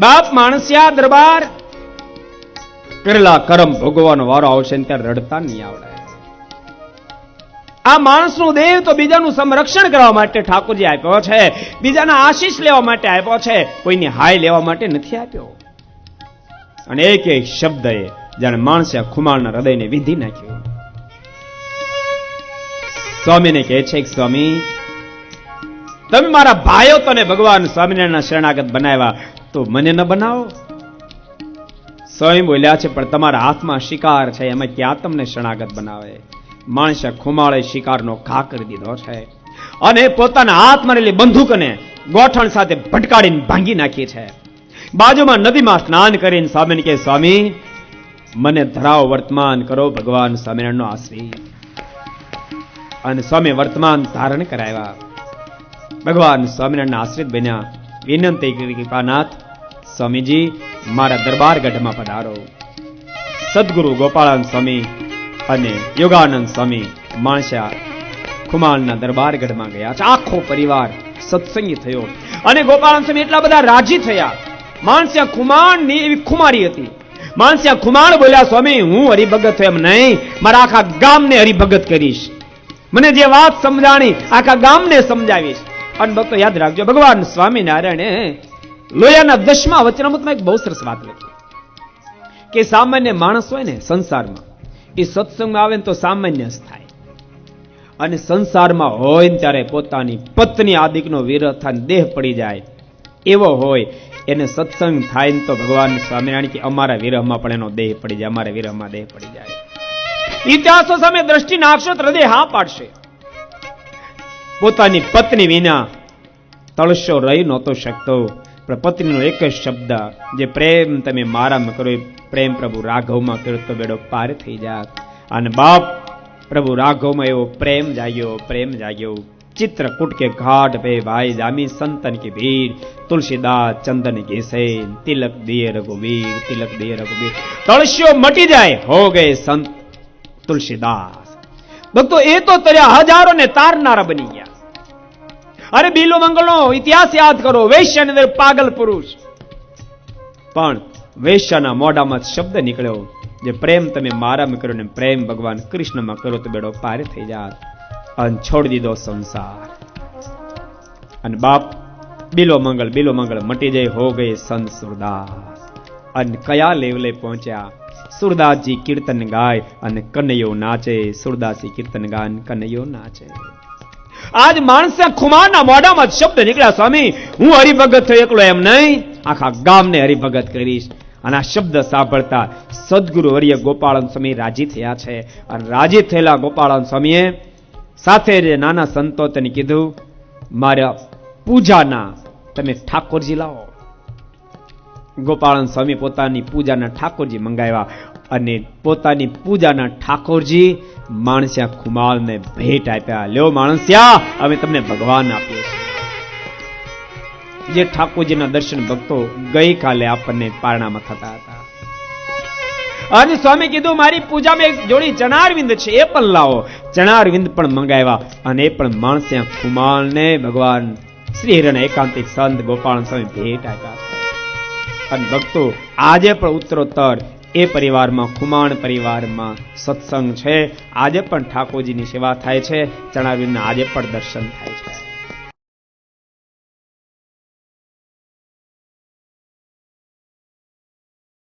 બાપ માણસ્યા દરબાર. કરેલા કરમ ભોગવવાનો વારો આવશે ત્યારે રડતા નહીં આવડે. આ માણસનું દેહ તો બીજાનું સંરક્ષણ કરવા માટે ઠાકોરજી આપ્યો છે. બીજાના આશીષ લેવા માટે આપ્યો છે. કોઈની હાય લેવા માટે નથી આપ્યો. અને એક એક શબ્દએ જાણે માણસે ખુમાળના હૃદયને વિંધી નાખ્યું. સ્વામીને કહે છે, સ્વામી, તમે મારા ભાઈઓ તને ભગવાન સ્વામિનારાયણના શરણાગત બનાવ્યા. તો મને ન બનાવો. સ્વયં બોલ્યા છે, પણ તમારા હાથમાં શિકાર છે, એમાં ક્યાં તમને શરણાગત બનાવે? માણસે ખુમાળે શિકારનો ઘા કરી દીધો છે. અને પોતાના હાથમાં રહેલી બંદૂકને ગોઠણ સાથે ભટકાડીને ભાંગી નાખી છે. બાજુમાં નદીમાં સ્નાન કરીને સ્વામીને કે સ્વામી, મને ધરાવ વર્તમાન કરો ભગવાન સ્વામિનારાયણનો આશ્રી અને સ્વામી વર્તમાન ધારણ કરાવ્યા. ભગવાન સ્વામિનારાયણના આશ્રિત બન્યા. વિનંતી કરી કૃપાનાથ સ્વામીજી, મારા દરબાર ગઢમાં પધારો. સદગુરુ ગોપાળાનંદ સ્વામી અને યોગાનંદ સ્વામી માણસા ખુમાલના દરબાર ગઢમાં ગયા આખો પરિવાર સત્સંગી થયો. અને ગોપાળાનંદ સ્વામી એટલા બધા રાજી થયા. માણસ્યા ખુમાણની એવી ખુમારી હતી. માણસ્યા ખુમાણ બોલ્યા, સ્વામી, હું હરિભગત એમ નહીં, મારા આખા ગામને હરિભગત કરીશ. મને જે વાત સમજાણી, આખા ગામને સમજાવીશ. અને ભક્તો યાદ રાખજો, ભગવાન સ્વામિનારાયણે લોયાના દસમા વચનામૃતમાં એક બહુ સરસ વાત લખી. કે સામાન્ય માણસ હોય ને સંસારમાં, એ સત્સંગમાં આવે ને તો સામાન્ય થાય. અને સંસારમાં હોય ને ત્યારે પોતાની પત્ની આદિકનો વિરહ થાય દેહ પડી જાય. એવો હોય, એને સત્સંગ થાય ને તો ભગવાન સ્વામિનારાયણ કે અમારા વિરહમાં પણ એનો દેહ પડી જાય, અમારા વિરહમાં દેહ પડી જાય. ઇતિહાસો સામે દ્રષ્ટિ નાખશો તો હૃદય હા પાડશે. પોતાની પત્ની વિના તળશો રહી નહોતો શકતો. પણ પત્નીનો એક જ શબ્દ, જે પ્રેમ તમે મારામાં કરો, એ પ્રેમ પ્રભુ રાઘવમાં કર્યો બેડો પાર થઈ જાત. અને બાપ પ્રભુ રાઘવમાં એવો પ્રેમ જાગ્યો પ્રેમ જાગ્યો. ચિત્રકૂટ કે ઘાટ પે ભાઈ જામી સંતન की ભીડ, તુલસીદાસ ચંદન ઘેસે તિલક દિયે રઘુવીર, તિલક દિયે રઘુવીર. તળસ્યો મટી જાય, હો ગયે સંત તુલસીદાસ. ભક્તો એ તો તર્યા હજારો ને તારનારા બની ગયા. અરે બીલો મંગળનો ઇતિહાસ યાદ કરો, વૈશ્ય અંદર પાગલ પુરુષ. પણ વૈશ્યના મોઢામાં શબ્દ નીકળ્યો જે પ્રેમ તમે મારામાં કર્યો ને પ્રેમ ભગવાન કૃષ્ણમાં કરો તો બેડો પાર થઈ જાત. અને છોડી દીધો સંસાર. અને બાપ, બિલો મંગળ બિલો મંગળ મટી જાય હો ગઈ સંત સુરદાસ. અને કયા લેવલે પહોંચ્યા? સુરદાસજી કીર્તન ગાય, અને કનૈયો નાચે. સુરદાસજી કીર્તન ગાય કનૈયો નાચે. આજ માણસે ખુમારના મોઢામાં શબ્દ નીકળ્યા, સ્વામી. હું હરિભગત થયો, એકલો એમ નહીં. આખા ગામને હરિભગત કરીશ. અને આ શબ્દ સાંભળતા સદગુરુ હરિય ગોપાળન સ્વામી રાજી થયા છે. અને રાજી થયેલા ગોપાળન સ્વામીએ સાથે જે નાના સંતો તેને કીધું, મારા પૂજાના તમે ઠાકોરજી લાવો. ગોપાળન સ્વામી પોતાની પૂજાના ઠાકોરજી મંગાવ્યા અને પોતાની પૂજાના ઠાકોરજી માણસ્યા ખુમાલને ભેટ આપ્યા. લ્યો માણસ્યા, અમે તમને ભગવાન આપીએ છીએ. જે ઠાકોરજીના દર્શન ભક્તો ગઈકાલે આપણને પારણામાં થતા હતા. અને સ્વામી કીધું, મારી પૂજામાં એક જોડી ચણારવિંદ છે, એ પણ લાવો. ચણારવિંદ પણ મંગાવ્યા અને એ પણ માણસ્યા ખુમાલને ભગવાન શ્રી હિરણ એકાંતિક સંત ગોપાલ સ્વામી ભેટ આપ્યા. અને ભક્તો, આજે પણ ઉત્તરોત્તર એ પરિવારમાં ખુમાણ પરિવારમાં સત્સંગ છે. આજે પણ ઠાકોરજીની સેવા થાય છે. ચણાવીના આજે પણ દર્શન થાય